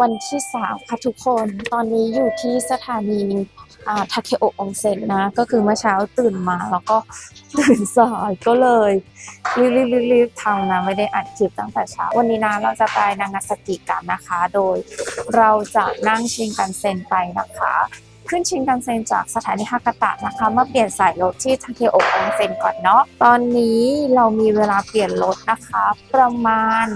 วันที่สามค่ะทุกคนตอนนี้อยู่ที่สถานีอาทาเคโอะองเซ็นนะ ก็คือเมื่อเช้าตื่นมาแล้วก็ตื่นสายก็เลยรีบรีบรีบรีบทำนะไม่ได้อัดคลิปตั้งแต่เช้า วันนี้นะเราจะไปนางาซากิกันนะคะ โดยเราจะนั่งชิงกันเซ็นไปนะคะ ขึ้นชิงกันเซ็นจากสถานีฮากาตะนะคะมาเปลี่ยนสายรถที่ทาเคโอะองเซ็นก่อนเนาะตอนนี้เรามีเวลาเปลี่ยนรถนะคะ ประมาณ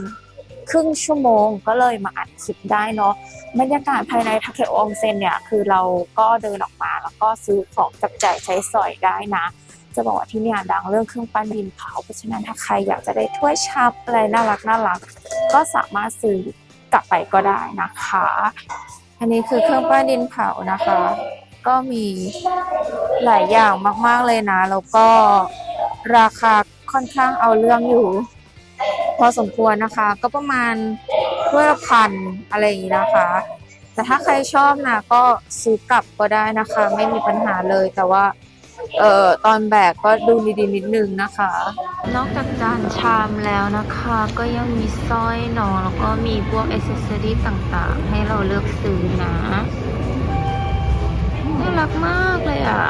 ครึ่งชั่วโมงก็เลยมาอัดคลิปได้เนาะบรรยากาศภายในทาเคโอองเซ็นเนี่ยคือเราก็เดินออกมาแล้วก็ซื้อของจับจ่ายใช้สอยได้นะ จะบอกว่าที่นี่ดังเรื่องเครื่องปั้นดินเผาเพราะฉะนั้นถ้าใครอยากจะได้ถ้วยชามอะไรน่ารักน่ารัก ก็สามารถซื้อกลับไปก็ได้นะคะ อันนี้คือเครื่องปั้นดินเผานะคะ ก็มีหลายอย่างมาก ๆเลยนะ แล้วก็ราคาค่อนข้างเอาเรื่องอยู่ พอสมควรนะคะ ก็ประมาณถ้วยละพันอะไรอย่างนี้นะคะ แต่ถ้าใครชอบนะก็ซื้อกลับก็ได้นะคะ ไม่มีปัญหาเลยแต่ว่าเอ่อตอนแบกก็ดูดีๆนิดนึงนะคะ นอกจากจานชามแล้วนะคะ ก็ยังมีสร้อยเนอะแล้วก็มีพวกอ c เซอรี่ต่างๆ ให้เราเลือกซื้อนะน่ารักมากเลยอะ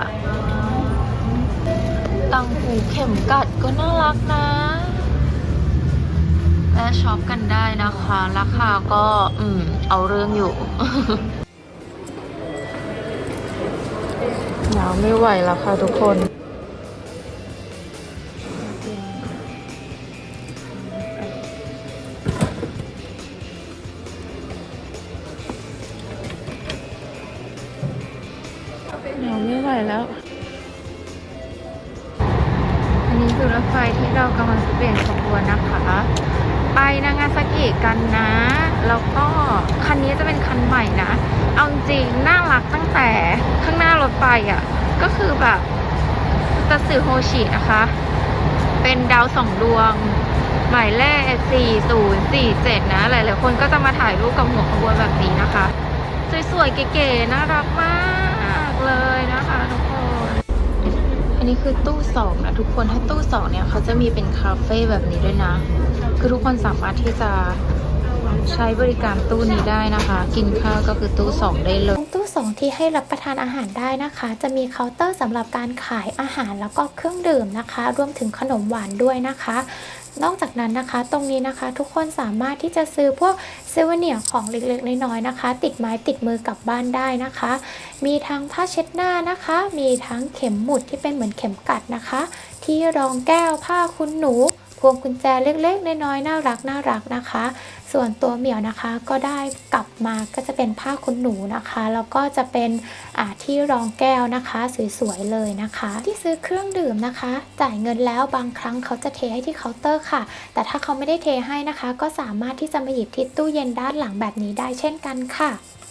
ตังหูเข็มกัดก็น่ารักนะ และช็อปกันได้นะคะ ราคาก็อืม เอาเรื่องอยู่หนาวไม่ไหวแล้วค่ะทุกคนหนาวไม่ไหวแล้ว อันนี้คือรถไฟที่เรากำลังเปลี่ยนขบวนนะคะ ไปนางาซากิกันนะ แล้วก็คันนี้จะเป็นคันใหม่นะ เอาจริงน่ารักตั้งแต่ข้างหน้ารถไฟอะ่ะ ก็คือแบบตัสึโฮชินะคะ เป็นดาวสองดวง หมายเลข 4047 นะ หลายๆคนก็จะมาถ่ายรูปกับหัวขบวนแบบนี้นะคะ สวยๆ เก๋ๆ น่ารักมากเลยนะคะทุก นี้คือตู้สองนะทุกคนถ้าตู้สองเนี่ยเขาจะมีเป็นคาเฟ่แบบนี้ด้วยนะ คือทุกคนสามารถที่จะใช้บริการตู้นี้ได้นะคะ กินข้าวก็คือตู้สองได้เลย ตู้สองที่ให้รับประทานอาหารได้นะคะ จะมีเคาน์เตอร์สำหรับการขายอาหารแล้วก็เครื่องดื่มนะคะ รวมถึงขนมหวานด้วยนะคะ นอกจากนั้นนะคะ ตรงนี้นะคะทุกคนสามารถที่จะซื้อพวกเซเวเนียร์ของเล็กๆน้อยๆนะคะ ติดไม้ติดมือกลับบ้านได้นะคะ มีทั้งผ้าเช็ดหน้านะคะ มีทั้งเข็มหมุดที่เป็นเหมือนเข็มกัดนะคะ ที่รองแก้วผ้าคุณหนู พวงกุญแจเล็กๆ น้อยๆ น่ารักน่ารักนะคะ ส่วนตัวเหมียวนะคะก็ได้กลับมาก็จะเป็นผ้าคุณหนูนะคะ แล้วก็จะเป็นอ่าที่รองแก้วนะคะ สวยๆ เลยนะคะ ที่ซื้อเครื่องดื่มนะคะ จ่ายเงินแล้วบางครั้งเขาจะเทให้ที่เคาน์เตอร์ค่ะ แต่ถ้าเขาไม่ได้เทให้นะคะ ก็สามารถที่จะมาหยิบที่ตู้เย็นด้านหลังแบบนี้ได้เช่นกันค่ะ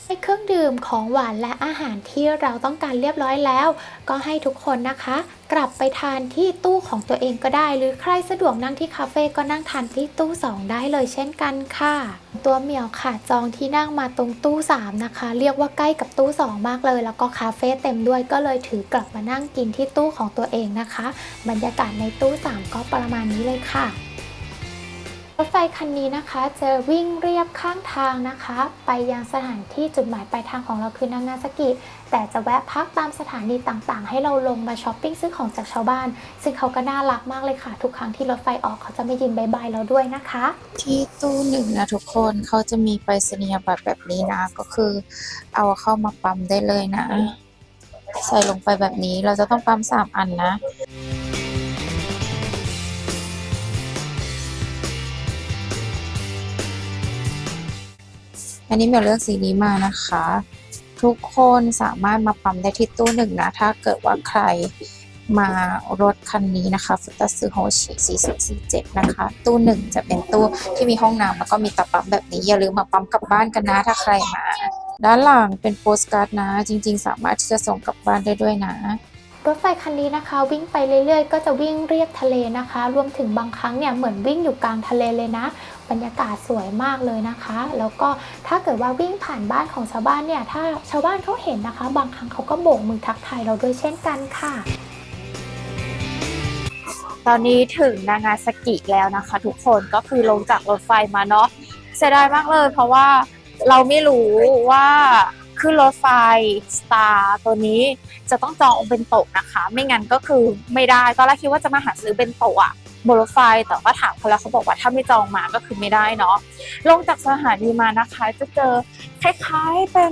ให้เครื่องดื่มของหวานและอาหารที่เราต้องการเรียบร้อยแล้ว ก็ให้ทุกคนนะคะ กลับไปทานที่ตู้ของตัวเองก็ได้ หรือใครสะดวกนั่งที่คาเฟ่ก็นั่งทานที่ตู้ 2 ได้เลยเช่นกันค่ะ ตัวเหมียวค่ะจองที่นั่งมาตรงตู้ 3 นะคะ เรียกว่าใกล้กับตู้ 2 มากเลย แล้วก็คาเฟ่เต็มด้วยก็เลยถือกลับมานั่งกินที่ตู้ของตัวเองนะคะ บรรยากาศในตู้ 3 ก็ประมาณนี้เลยค่ะ รถไฟคันนี้นะคะจะวิ่งเรียบข้างทางนะคะ ไปยังสถานที่จุดหมายปลายทางของเราคือนางาซากิ แต่จะแวะพักตามสถานีต่างๆ ให้เราลงมาช้อปปิ้งซื้อของจากชาวบ้าน ซึ่งเขาก็น่ารักมากเลยค่ะ ทุกครั้งที่รถไฟออกเขาจะไม่ยืนบายบายเราด้วยนะคะ ที่ตู้หนึ่งนะทุกคนเขาจะมีไปรษณียบัตรแบบนี้นะ ก็คือเอาเข้ามาปั๊มได้เลยนะ ใส่ลงไปแบบนี้เราจะต้องปั๊มสามอันนะ อันนี้เมียเลือกสีนี้มานะคะ ทุกคนสามารถมาปั๊มได้ที่ตู้หนึ่งนะ ถ้าเกิดว่าใครมารถคันนี้นะคะฟุตสึโฮชิ4047 นะคะ ตู้หนึ่งจะเป็นตู้ที่มีห้องน้ำแล้วก็มีตะปั๊มแบบนี้ อย่าลืมมาปั๊มกลับบ้านกันนะ ถ้าใครมา ด้านหลังเป็นโปสการ์ดนะ จริง ๆ สามารถที่จะส่งกลับบ้านได้ด้วยนะ รถไฟคันนี้นะคะ วิ่งไปเรื่อยๆ ก็จะวิ่งเรียบทะเลนะคะ รวมถึงบางครั้งเนี่ยเหมือนวิ่งอยู่กลางทะเลเลยนะ บรรยากาศสวยมากเลยนะคะ แล้วก็ถ้าเกิดว่าวิ่งผ่านบ้านของชาวบ้านเนี่ยถ้าชาวบ้านเขาเห็นนะคะ บางครั้งเขาก็โบกมือทักทายเราด้วยเช่นกันค่ะ ตอนนี้ถึงนางาซากิแล้วนะคะ ทุกคนก็คือลงจากรถไฟมาเนาะเสียดายมากเลย เพราะว่าเราไม่รู้ว่า ขึ้นรถไฟสตาร์ตัวนี้จะต้องจององเป็นโตะนะคะ ไม่งั้นก็คือไม่ได้ตอนแรกคิดว่าจะมาหาซื้อเป็นโตะอะบนรถไฟแต่ก็ถามเขาแล้วเขาบอกว่าถ้าไม่จองมาก็คือไม่ได้เนาะลงจากสถานีมานะคะ จะเจอคล้ายๆเป็น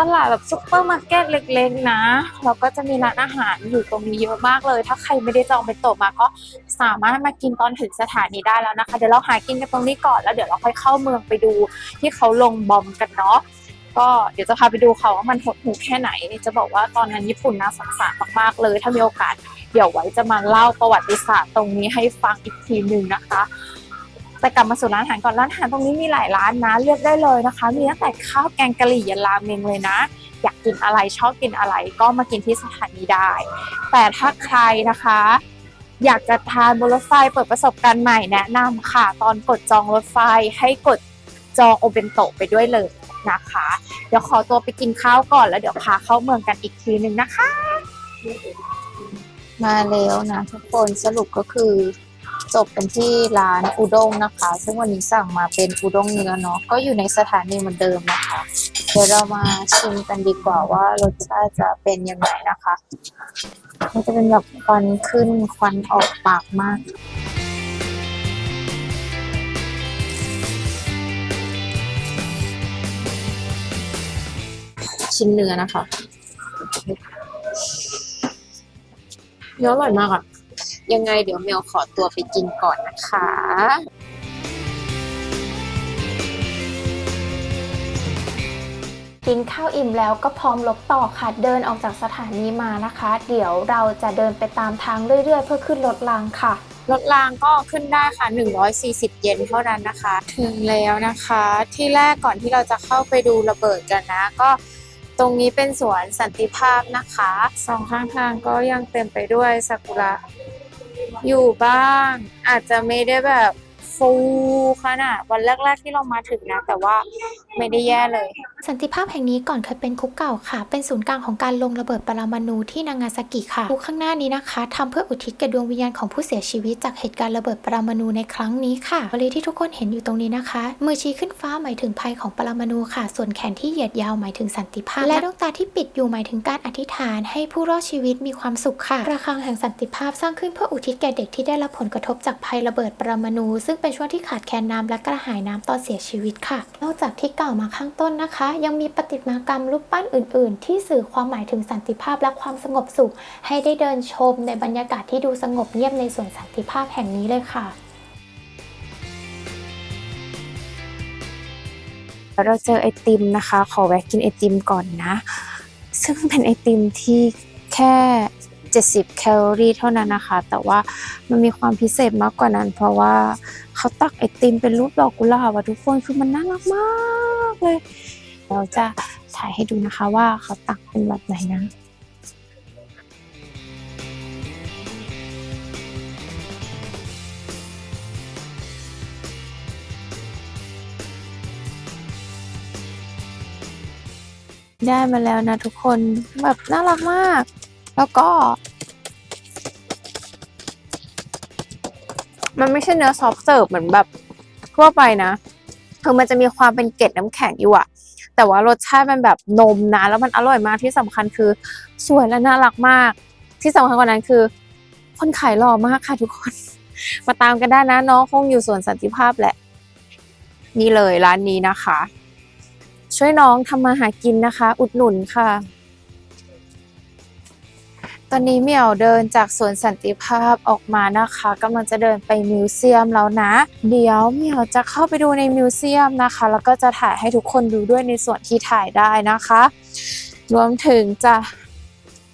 ตลาดแบบซุปเปอร์มาร์เก็ตเล็กๆนะแล้วก็จะมีร้านอาหารอยู่ตรงนี้เยอะมากเลย ถ้าใครไม่ได้จองเป็นโตะมาก็สามารถมากินตอนถึงสถานีได้แล้วนะคะ เดี๋ยวเราหากินกันตรงนี้ก่อนแล้วเดี๋ยวเราค่อยเข้าเมืองไปดูที่เขาลงบอมกันเนาะ ก็เดี๋ยวจะพาไปดูเขาว่ามันหดหูแค่ไหน จะบอกว่าตอนนั้นญี่ปุ่นน่าสงสารมากๆเลย ถ้ามีโอกาสเดี๋ยวไว้จะมาเล่าประวัติศาสตร์ตรงนี้ให้ฟังอีกทีหนึ่งนะคะ แต่กลับมาสู่ร้านอาหารก่อนร้านอาหารตรงนี้มีหลายร้านนะเลือกได้เลยนะคะ มีตั้งแต่ข้าวแกงกะหรี่ยันราเมงเลยนะ อยากกินอะไรชอบกินอะไรก็มากินที่สถานีได้ แต่ถ้าใครนะคะอยากจะทานบนรถไฟเปิดประสบการณ์ใหม่แนะนำค่ะ ตอนกดจองรถไฟให้กดจองโอเบนโตะไปด้วยเลย นะคะ เดี๋ยวขอตัวไปกินข้าวก่อนแล้วเดี๋ยวพาเข้าเมืองกันอีกทีหนึ่งนะคะ มาแล้วนะทุกคนสรุปก็คือจบกันที่ร้านอุด้งนะคะ ซึ่งวันนี้สั่งมาเป็นอุด้งเนื้อเนาะก็อยู่ในสถานีเหมือนเดิมนะคะ เดี๋ยวเรามาชิมกันดีกว่าว่ารสชาติจะเป็นยังไงนะคะมันจะเป็นแบบควันขึ้นควันออกปากมาก ชิ้นเนื้อนะคะเนื้ออร่อยมากอะยังไงเดี๋ยวเมลขอตัวไปกินก่อนนะคะกินข้าวอิ่มแล้วก็พร้อมลบต่อค่ะ เดินออกจากสถานีมานะคะ เดี๋ยวเราจะเดินไปตามทางเรื่อยๆ เพื่อขึ้นรถรางค่ะรถรางก็ขึ้นได้ค่ะ 140 เยนเท่านั้นนะคะ ถึงแล้วนะคะ ที่แรกก่อนที่เราจะเข้าไปดูระเบิดกันนะ ก็ ตรงนี้เป็นสวนสันติภาพนะคะ สองข้างทางก็ยังเต็มไปด้วยซากุระอยู่บ้าง อาจจะไม่ได้แบบฟูขนาดวันแรก ๆ ที่เรามาถึงนะ แต่ว่าไม่ได้แย่เลย สันติภาพแห่งนี้ก่อนเคยเป็นคุกเก่าค่ะ เป็นศูนย์กลางของการลงระเบิดปรมาณูที่นางาซากิค่ะคุกข้างหน้านี้นะคะทำเพื่ออุทิศแก่ดวงวิญญาณของผู้เสียชีวิตจากเหตุการณ์ระเบิดปรมาณูในครั้งนี้ค่ะบริที่ทุกคนเห็นอยู่ตรงนี้นะคะ มือชี้ขึ้นฟ้าหมายถึงภัยของปรมาณูค่ะ ส่วนแขนที่เหยียดยาวหมายถึงสันติภาพ และดวงตาที่ปิดอยู่หมายถึงการอธิษฐาน ให้ผู้รอดชีวิตมีความสุขค่ะระฆังแห่งสันติภาพสร้างขึ้นเพื่ออุทิศแก่เด็กที่ได้รับผลกระทบจากภัยระเบิดปรมาณูซึ่งเป็นช่วงที่ขาดแคลนน้ำและกระหายน้ำตอนเสียชีวิตค่ะ นอกจากที่กล่าวมาข้างต้นนะคะ ยังมีประติมากรรมรูปปั้นอื่น ๆ ที่สื่อความหมายถึงสันติภาพและความสงบสุข ให้ได้เดินชมในบรรยากาศที่ดูสงบเงียบในสวนสันติภาพแห่งนี้เลยค่ะเราเจอไอติมนะคะ ขอแวะกินไอติมก่อนนะ ซึ่งเป็นไอติมที่แค่ 70 แคลอรี่เท่านั้นนะคะ แต่ว่ามันมีความพิเศษมากกว่านั้น เพราะว่าเขาตักไอติมเป็นรูปดอกกุหลาบอะทุกคนคือมันน่ารักมากเลย เราจะถ่ายให้ดูนะคะว่าเขาตักเป็นแบบไหนนะได้มาแล้วนะทุกคนแบบน่ารักมาก แล้วก็ มันไม่ใช่เนื้อซอฟเสิร์ฟเหมือนแบบทั่วไปนะคือมันจะมีความเป็นเกล็ดน้ำแข็งอยู่อะแต่ว่ารสชาติมันแบบนมนะ แล้วมันอร่อยมากที่สำคัญคือสวยและน่ารักมาก ที่สำคัญกว่านั้นคือ คนขายหล่อมากค่ะทุกคน มาตามกันได้นะน้องคงอยู่สวนสันติภาพแหละ นี่เลยร้านนี้นะคะ ช่วยน้องทำมาหากินนะคะ อุดหนุนค่ะ ตอนนี้เมียวเดินจากสวนสันติภาพออกมานะคะกำลังจะเดินไปมิวเซียมแล้วนะ เดี๋ยวเมียวจะเข้าไปดูในมิวเซียมนะคะ แล้วก็จะถ่ายให้ทุกคนดูด้วยในส่วนที่ถ่ายได้นะคะ รวมถึงจะ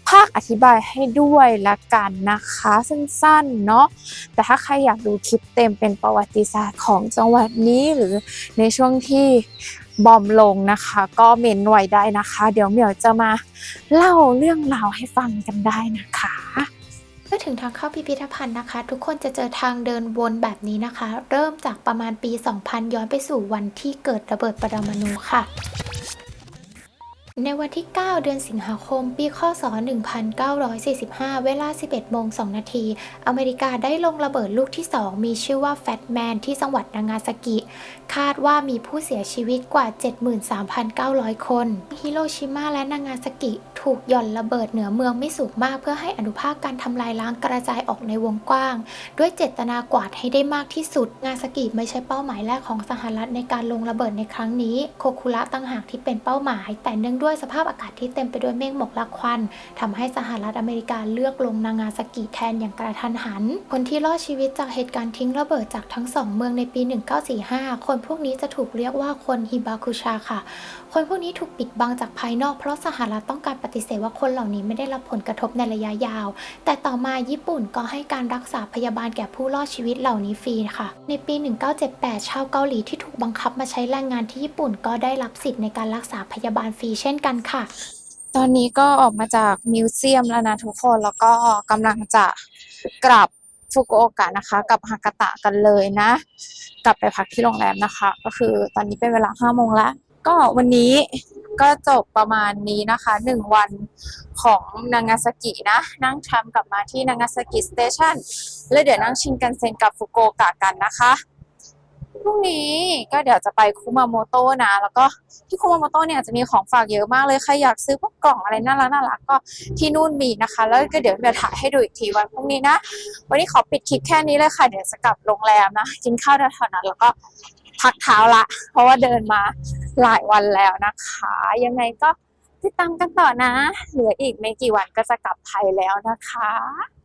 ภาคอธิบายให้ด้วยละกันนะคะสั้นๆเนาะแต่ถ้าใครอยากดูคลิปเต็มเป็นประวัติศาสตร์ของจังหวัดนี้หรือในช่วงที่ บอมลงนะคะ ก็เมนไว้ได้นะคะ เดี๋ยวเหมียวจะมาเล่าเรื่องราวให้ฟังกันได้นะคะเมื่อถึงทางเข้าพิพิธภัณฑ์นะคะ ทุกคนจะเจอทางเดินวนแบบนี้นะคะ เริ่มจากประมาณปี 2000 ย้อนไปสู่วันที่เกิดระเบิดปรมาณูค่ะ ในวันที่ 9 เดือนสิงหาคม ปีคศ 1945 เวลา 11โมง2นาที อเมริกาได้ลงระเบิดลูกที่ 2 มีชื่อว่าแฟตแมนที่จังหวัดนางาซากิ คาดว่ามีผู้เสียชีวิตกว่า 73,900 คน ฮิโรชิมาและนางาซากิถูกหย่อนระเบิดเหนือเมืองไม่สูงมาก เพื่อให้อนุภาคการทำลายล้างกระจายออกในวงกว้าง ด้วยเจตนากวาดให้ได้มากที่สุด นางาซากิไม่ใช่เป้าหมายแรกของสหรัฐในการลงระเบิดในครั้งนี้ โคคุระตั้งหากที่เป็นเป้าหมาย แต่เนื่องด้วยด้วยสภาพอากาศที่เต็มไปด้วยเมฆหมอกและควันทำให้สหรัฐอเมริกาเลือกลงนางาซากิแทนอย่างกระทันหัน คนที่รอดชีวิตจากเหตุการณ์ทิ้งระเบิดจากทั้งสองเมืองในปี 1945 คนพวกนี้จะถูกเรียกว่าคนฮิบาคุชาค่ะ คนพวกนี้ถูกปิดบังจากภายนอกเพราะสหรัฐต้องการปฏิเสธว่าคนเหล่านี้ไม่ได้รับผลกระทบในระยะยาว แต่ต่อมาญี่ปุ่นก็ให้การรักษาพยาบาลแก่ผู้รอดชีวิตเหล่านี้ฟรีค่ะ ในปี 1978 ชาวเกาหลีที่ถูกบังคับมาใช้แรงงานที่ญี่ปุ่นก็ได้รับสิทธิ์ในการรักษาพยาบาลฟรีเช่นกันค่ะ ตอนนี้ก็ออกมาจากมิวเซียมแล้วนะทุกคนแล้วก็กำลังจะกลับฟุกุโอกะนะคะกลับฮากาตะกันเลยนะ กลับไปพักที่โรงแรมนะคะ ก็คือตอนนี้เป็นเวลาห้าโมงแล้ว ก็วันนี้ก็จบประมาณนี้นะคะหนึ่งวันของนางาซากินะ นั่งทรัมกลับมาที่นางาซากิสเตชันแล้วเดี๋ยวนั่งชินกันเซ็นกับฟุกุโอกะกันนะคะ รุ่งนี้ก็เดี๋ยวจะไปคุมาโมโตะนะ แล้วก็ที่คุมาโมโตะเนี่ยจะมีของฝากเยอะมากเลย ใครอยากซื้อพวกกล่องอะไรน่ารักน่ารักก็ที่นู่นมีนะคะ แล้วก็เดี๋ยวเดี๋ยวถ่ายให้ดูอีกทีวันพรุ่งนี้นะ วันนี้ขอปิดคลิปแค่นี้เลยค่ะ เดี๋ยวจะกลับโรงแรมนะ กินข้าวแถวๆนั้นแล้วก็พักเท้าละ เพราะว่าเดินมาหลายวันแล้วนะคะ ยังไงก็ติดตามกันต่อนะ เหลืออีกไม่กี่วันก็จะกลับไทยแล้วนะคะ